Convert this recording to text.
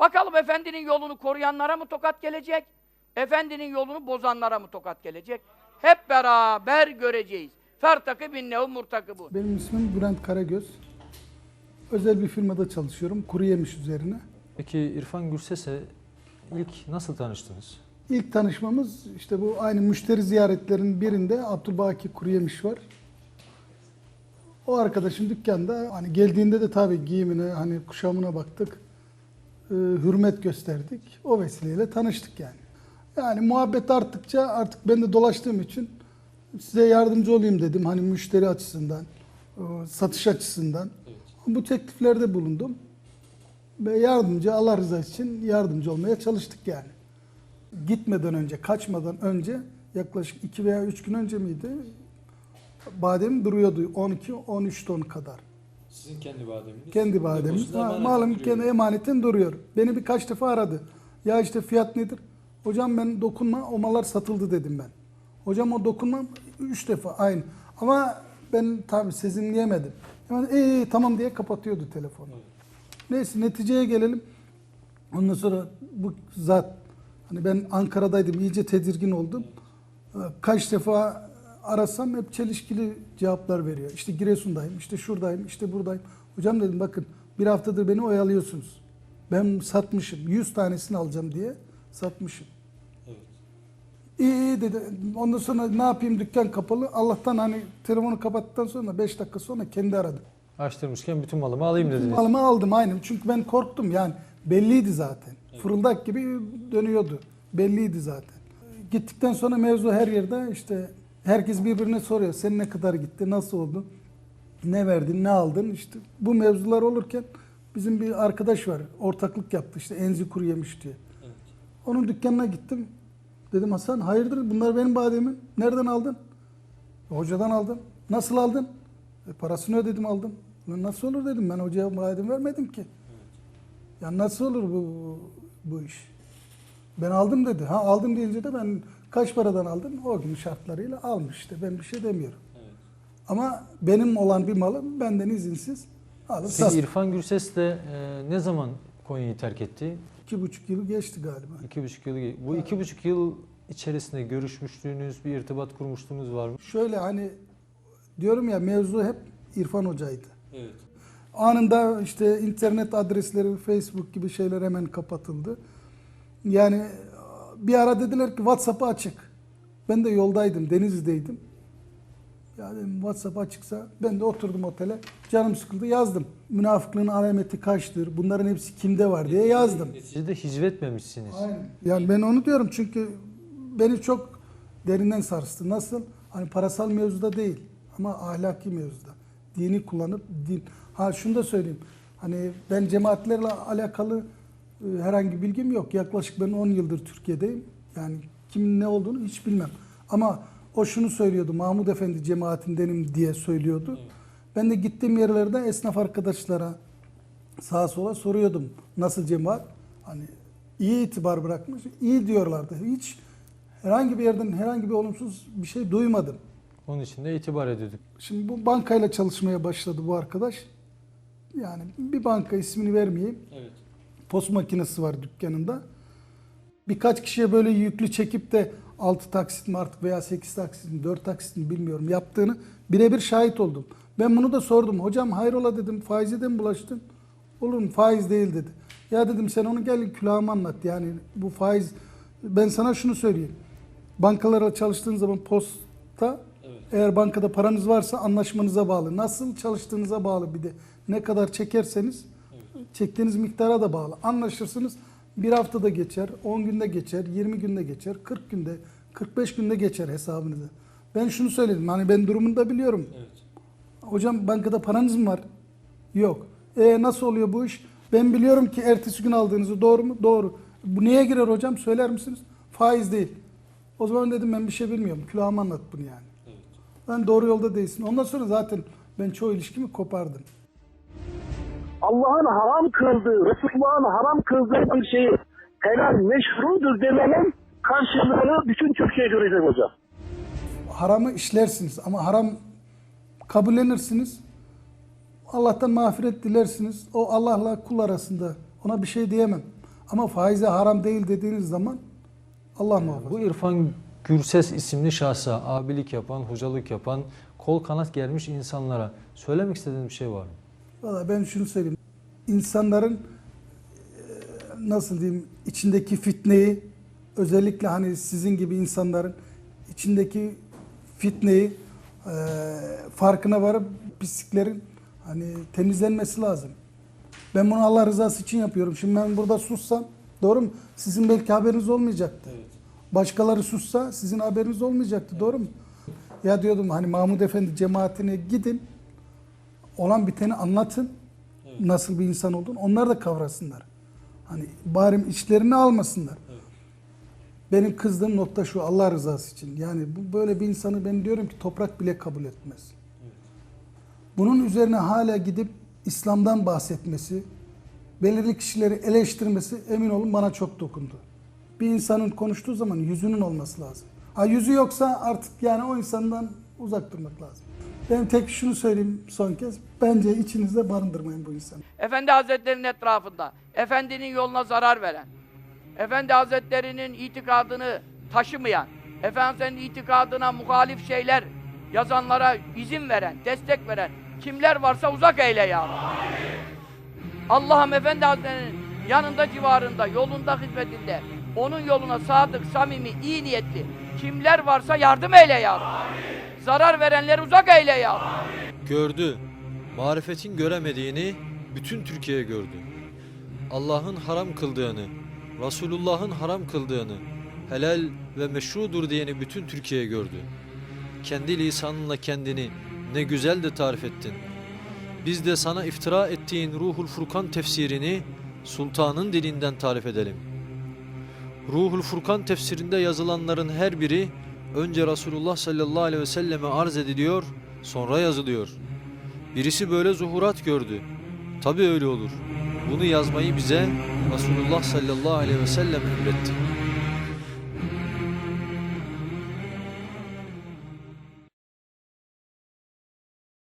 Bakalım efendinin yolunu koruyanlara mı tokat gelecek? Efendinin yolunu bozanlara mı tokat gelecek? Hep beraber göreceğiz. Fertakı binnehum murtakibun. Benim ismim Bülent Karagöz. Özel bir firmada çalışıyorum. Kuru yemiş üzerine. Peki İrfan Gürses'e ilk nasıl tanıştınız? İlk tanışmamız işte bu aynı müşteri ziyaretlerinin birinde Abdülbaki Kuru Yemiş var. O arkadaşın dükkanda hani geldiğinde de tabii giyimine hani kuşamına baktık. Ee, hürmet gösterdik. O vesileyle tanıştık yani. Yani muhabbet arttıkça artık ben de dolaştığım için size yardımcı olayım dedim. Hani müşteri açısından, e, satış açısından. Bu tekliflerde bulundum. Ve yardımcı, Allah rızası için yardımcı olmaya çalıştık yani. Gitmeden önce, kaçmadan önce yaklaşık 2 veya 3 gün önce miydi? Badem duruyordu 12-13 ton kadar. Sizin kendi bademiniz. Kendi bademimiz. Ha, Malum kendi emanetin duruyor. Beni birkaç defa aradı. Ya işte fiyat nedir? Hocam ben dokunma o mallar satıldı dedim ben. Hocam o dokunma üç defa aynı. Ama ben tabii sezinleyemedim. Hemen iyi tamam diye kapatıyordu telefonu. Neyse neticeye gelelim. Ondan sonra bu zat hani ben Ankara'daydım iyice tedirgin oldum. Ee, Kaç defa arasam hep çelişkili cevaplar veriyor. İşte Giresun'dayım, işte şuradayım, işte buradayım. Hocam dedim bakın bir haftadır beni oyalıyorsunuz. Ben satmışım. 100 tanesini alacağım diye satmışım. İyi iyi dedi. Ondan sonra ne yapayım dükkan kapalı. Allah'tan hani telefonu kapattıktan sonra 5 dakika sonra kendi aradı. Açtırmışken bütün malımı alayım dediniz. Malımı aldım aynen. Çünkü ben korktum yani. Belliydi zaten. Fırıldak gibi dönüyordu. Belliydi zaten. Gittikten sonra mevzu her yerde işte herkes birbirine soruyor. Sen ne kadar gitti? Nasıl oldu? Ne verdin? Ne aldın? İşte bu mevzular olurken bizim bir arkadaş var. Ortaklık yaptı işte Enzi Kuru Yemiş diye. Onun dükkanına gittim. Dedim Hasan hayırdır bunlar benim bademim. Nereden aldın? Hocadan aldım. Nasıl aldın? E, parasını ödedim aldım. Nasıl olur dedim ben hocaya badem vermedim ki. Ya nasıl olur bu, bu iş? Ben aldım dedi. Ha aldım deyince de ben kaç paradan aldım? O gün şartlarıyla almış işte. Ben bir şey demiyorum. Ama benim olan bir malı benden izinsiz alıp Peki sattım. İrfan Gürses de e, ne zaman Konya'yı terk etti? İki buçuk yıl geçti galiba. İki buçuk yıl. Bu iki buçuk yıl içerisinde görüşmüşlüğünüz, bir irtibat kurmuşluğunuz var mı? Şöyle hani diyorum ya mevzu hep İrfan Hoca'ydı. Evet. Anında işte internet adresleri, Facebook gibi şeyler hemen kapatıldı. Yani bir ara dediler ki WhatsApp'ı açık. Ben de yoldaydım, Denizli'deydim. Ya dedim WhatsApp açıksa ben de oturdum otele. Canım sıkıldı yazdım. Münafıklığın alameti kaçtır? Bunların hepsi kimde var diye yazdım. Siz de hicvetmemişsiniz. Aynen. Yani ben onu diyorum çünkü beni çok derinden sarstı. Nasıl? Hani parasal mevzuda değil ama ahlaki mevzuda. Dini kullanıp din. Ha şunu da söyleyeyim. Hani ben cemaatlerle alakalı herhangi bir bilgim yok. Yaklaşık ben 10 yıldır Türkiye'deyim. Yani kimin ne olduğunu hiç bilmem. Ama o şunu söylüyordu. Mahmud Efendi cemaatindenim diye söylüyordu. Ben de gittiğim yerlerde esnaf arkadaşlara sağa sola soruyordum. Nasıl cemaat? Hani iyi itibar bırakmış. iyi diyorlardı. Hiç herhangi bir yerden herhangi bir olumsuz bir şey duymadım. Onun için de itibar ediyorduk. Şimdi bu bankayla çalışmaya başladı bu arkadaş. Yani bir banka ismini vermeyeyim. Evet. Post makinesi var dükkanında. Birkaç kişiye böyle yüklü çekip de 6 taksit mi artık veya 8 taksit mi 4 taksit mi bilmiyorum yaptığını birebir şahit oldum. Ben bunu da sordum. Hocam hayrola dedim faize de mi bulaştın? Olur mu faiz değil dedi. Ya dedim sen onu gel külahıma anlat. Yani bu faiz ben sana şunu söyleyeyim. Bankalarla çalıştığın zaman posta eğer bankada paranız varsa anlaşmanıza bağlı. Nasıl çalıştığınıza bağlı bir de. Ne kadar çekerseniz çektiğiniz miktara da bağlı. Anlaşırsınız bir haftada geçer, 10 günde geçer, 20 günde geçer, 40 günde, 45 günde geçer hesabınızı. Ben şunu söyledim. Hani ben durumunu da biliyorum. Hocam bankada paranız mı var? Yok. E nasıl oluyor bu iş? Ben biliyorum ki ertesi gün aldığınızı doğru mu? Doğru. Bu neye girer hocam? Söyler misiniz? Faiz değil. O zaman dedim ben bir şey bilmiyorum. Külahıma anlat bunu yani. Ben doğru yolda değilsin. Ondan sonra zaten ben çoğu ilişkimi kopardım. Allah'ın haram kıldığı, Resulullah'ın haram kıldığı bir şeyi helal meşrudur demenin karşılığını bütün Türkiye görecek hocam. Haramı işlersiniz ama haram kabullenirsiniz. Allah'tan mağfiret dilersiniz. O Allah'la kul arasında. Ona bir şey diyemem. Ama faize haram değil dediğiniz zaman Allah muhafaza. Bu İrfan Gürses isimli şahsa abilik yapan, hocalık yapan, kol kanat gelmiş insanlara söylemek istediğiniz bir şey var mı? Valla ben şunu söyleyeyim. İnsanların e, nasıl diyeyim içindeki fitneyi özellikle hani sizin gibi insanların içindeki fitneyi e, farkına varıp pisliklerin hani temizlenmesi lazım. Ben bunu Allah rızası için yapıyorum. Şimdi ben burada sussam doğru mu? Sizin belki haberiniz olmayacaktı. Başkaları sussa sizin haberiniz olmayacaktı. Doğru mu? Ya diyordum hani Mahmud Efendi cemaatine gidin olan biteni anlatın. Nasıl bir insan olduğunu. Onlar da kavrasınlar. Hani bari içlerini almasınlar. Benim kızdığım nokta şu Allah rızası için. Yani bu böyle bir insanı ben diyorum ki toprak bile kabul etmez. Bunun üzerine hala gidip İslam'dan bahsetmesi, belirli kişileri eleştirmesi emin olun bana çok dokundu. Bir insanın konuştuğu zaman yüzünün olması lazım. Ha yüzü yoksa artık yani o insandan uzak durmak lazım. Ben tek şunu söyleyeyim son kez. Bence içinizde barındırmayın bu insanı. Efendi Hazretleri'nin etrafında, Efendinin yoluna zarar veren, Efendi Hazretleri'nin itikadını taşımayan, Efendinin itikadına muhalif şeyler yazanlara izin veren, destek veren kimler varsa uzak eyle ya. Allah'ım Efendi Hazretleri'nin yanında civarında, yolunda, hizmetinde, onun yoluna sadık, samimi, iyi niyetli kimler varsa yardım eyle ya. Zarar verenleri uzak eyle ya gördü. Marifetin göremediğini bütün Türkiye gördü. Allah'ın haram kıldığını, Resulullah'ın haram kıldığını, helal ve meşrudur diyeni bütün Türkiye gördü. Kendi lisanınla kendini ne güzel de tarif ettin. Biz de sana iftira ettiğin Ruhul Furkan tefsirini sultanın dilinden tarif edelim. Ruhul Furkan tefsirinde yazılanların her biri önce Resulullah sallallahu aleyhi ve selleme arz ediliyor, sonra yazılıyor. Birisi böyle zuhurat gördü. Tabi öyle olur. Bunu yazmayı bize Resulullah sallallahu aleyhi ve sellem emretti.